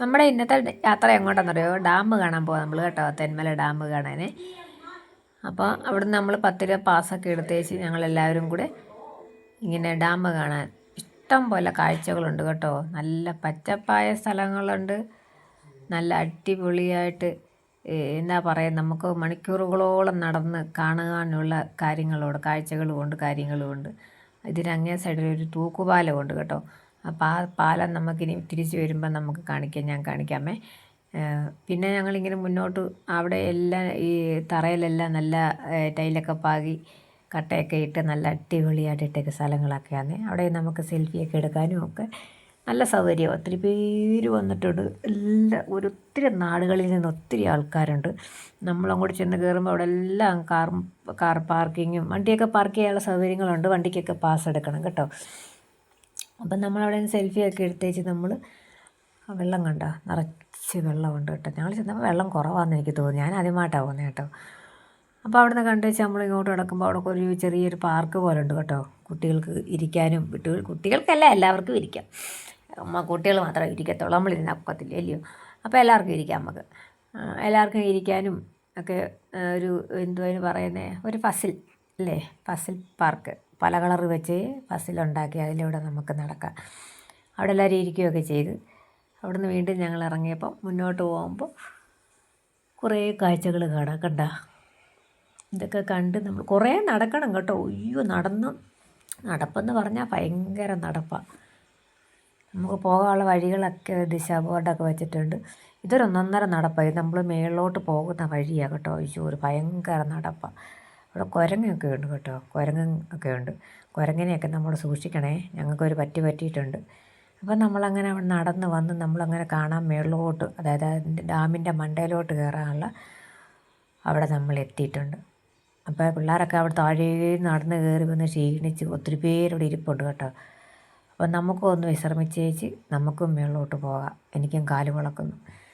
നമ്മുടെ ഇന്നത്തെ യാത്ര എങ്ങോട്ടാണെന്നറിയോ ഡാം കാണാൻ പോകാം നമ്മൾ കേട്ടോ തെന്മല ഡാം കാണാൻ അപ്പോൾ അവിടെ നമ്മൾ പത്ത് രൂപ പാസ്സൊക്കെ എടുത്തേച്ച് ഞങ്ങളെല്ലാവരും കൂടെ ഇങ്ങനെ ഡാം കാണാൻ. ഇഷ്ടം പോലെ കാഴ്ചകളുണ്ട് കേട്ടോ. നല്ല പച്ചപ്പായ സ്ഥലങ്ങളുണ്ട്. നല്ല അടിപൊളിയായിട്ട് എന്താ പറയുക നമുക്ക് മണിക്കൂറുകളോളം നടന്ന് കാണുവാനുള്ള കാര്യങ്ങളുണ്ട് കാഴ്ചകളുമുണ്ട് കാര്യങ്ങളുമുണ്ട്. ഇതിനങ്ങേ സൈഡിൽ ഒരു തൂക്കുപാലമുണ്ട് കേട്ടോ. അപ്പോൾ ആ പാലം നമുക്കിനി തിരിച്ച് വരുമ്പോൾ നമുക്ക് കാണിക്കാം ഞാൻ കാണിക്കാമേ പിന്നെ ഞങ്ങളിങ്ങനെ മുന്നോട്ട് അവിടെ എല്ലാം ഈ തറയിലെല്ലാം നല്ല ടൈലൊക്കെ പാകി കട്ടയൊക്കെ ഇട്ട് നല്ല അടിപൊളിയായിട്ട് ഇട്ടേക്ക് സ്ഥലങ്ങളൊക്കെയാണ്. അവിടെ നമുക്ക് സെൽഫിയൊക്കെ എടുക്കാനും ഒക്കെ നല്ല സൗകര്യം. ഒത്തിരി പേര് വന്നിട്ടുണ്ട്. എല്ലാ ഒരു ഒത്തിരി നാടുകളിൽ നിന്ന് ഒത്തിരി ആൾക്കാരുണ്ട്. നമ്മളങ്ങോട്ട് ചെന്ന് കയറുമ്പോൾ അവിടെ എല്ലാം കാർ കാർ പാർക്കിങ്ങും വണ്ടിയൊക്കെ പാർക്ക് ചെയ്യാനുള്ള സൗകര്യങ്ങളുണ്ട്. വണ്ടിക്കൊക്കെ പാസ് എടുക്കണം കേട്ടോ. അപ്പം നമ്മളവിടെ നിന്ന് സെൽഫിയൊക്കെ എടുത്തേച്ച് നമ്മൾ വെള്ളം കണ്ട? നിറച്ച് വെള്ളമുണ്ട് കേട്ടോ. ഞങ്ങൾ ചെന്നപ്പോൾ വെള്ളം കുറവാണെന്ന് എനിക്ക് തോന്നി ഞാൻ ആദ്യമായിട്ടാണ് പോകുന്നത് കേട്ടോ. അപ്പോൾ അവിടെ കണ്ടു വെച്ച് നമ്മൾ ഇങ്ങോട്ട് കിടക്കുമ്പോൾ അവിടെ ഒരു ചെറിയൊരു പാർക്ക് പോലെ ഉണ്ട് കേട്ടോ. കുട്ടികൾക്ക് ഇരിക്കാനും കുട്ടികൾ കുട്ടികൾക്കല്ല എല്ലാവർക്കും ഇരിക്കാം. അമ്മ കുട്ടികൾ മാത്രമേ ഇരിക്കത്തുള്ളൂ. നമ്മളിരുന്ന് ഒക്കത്തില്ല അല്ലയോ അപ്പോൾ എല്ലാവർക്കും ഇരിക്കാം നമുക്ക്. എല്ലാവർക്കും ഇരിക്കാനും ഒക്കെ ഒരു എന്തുവാ പറയുന്നത് ഒരു ഫസിൽ അല്ലേ ഫസിൽ പാർക്ക്. പല കളർ വെച്ച് ഫസിലുണ്ടാക്കി അതിലൂടെ നമുക്ക് നടക്കാം. അവിടെ എല്ലാവരും ഇരിക്കുകയൊക്കെ ചെയ്ത് അവിടെ നിന്ന് വീണ്ടും ഞങ്ങൾ ഇറങ്ങിയപ്പോൾ മുന്നോട്ട് പോകുമ്പോൾ കുറേ കാഴ്ചകൾ കാണാം. കണ്ട? ഇതൊക്കെ കണ്ട് നമ്മൾ കുറേ നടക്കണം കേട്ടോ. അയ്യോ നടന്ന് നടപ്പെന്ന് പറഞ്ഞാൽ ഭയങ്കര നടപ്പാണ് നമുക്ക് പോകാനുള്ള വഴികളൊക്കെ ദിശ ബോർഡൊക്കെ വെച്ചിട്ടുണ്ട്. ഇതൊരു ഒന്നൊന്നര നടപ്പായി നമ്മൾ മേളിലോട്ട് പോകുന്ന വഴിയാണ് കേട്ടോ. അയ്യോ ഒരു ഭയങ്കര നടപ്പാണ് അവിടെ കുരങ്ങൊക്കെ ഉണ്ട് കേട്ടോ. കുരങ്ങൻ ഒക്കെ ഉണ്ട്. കുരങ്ങനെയൊക്കെ നമ്മൾ സൂക്ഷിക്കണേ. ഞങ്ങൾക്കൊരു പറ്റി പറ്റിയിട്ടുണ്ട്. അപ്പം നമ്മളങ്ങനെ അവിടെ നടന്ന് വന്ന് നമ്മളങ്ങനെ കാണാൻ മേളിലോട്ട് അതായത് അതിന്റെ ഡാമിന്റെ മണ്ടയിലോട്ട് കയറാനുള്ള അവിടെ നമ്മൾ എത്തിയിട്ടുണ്ട്. അപ്പോൾ പിള്ളേരൊക്കെ അവിടെ താഴേ നടന്ന് കയറി വന്ന് ക്ഷീണിച്ച് ഒത്തിരി പേരവിടെ ഇരിപ്പുണ്ട് കേട്ടോ. അപ്പോൾ നമുക്കും ഒന്ന് വിശ്രമിച്ചേച്ച് നമുക്കും മേളിലോട്ട് പോകാം. എനിക്കും കാൽ വിളക്കുന്നു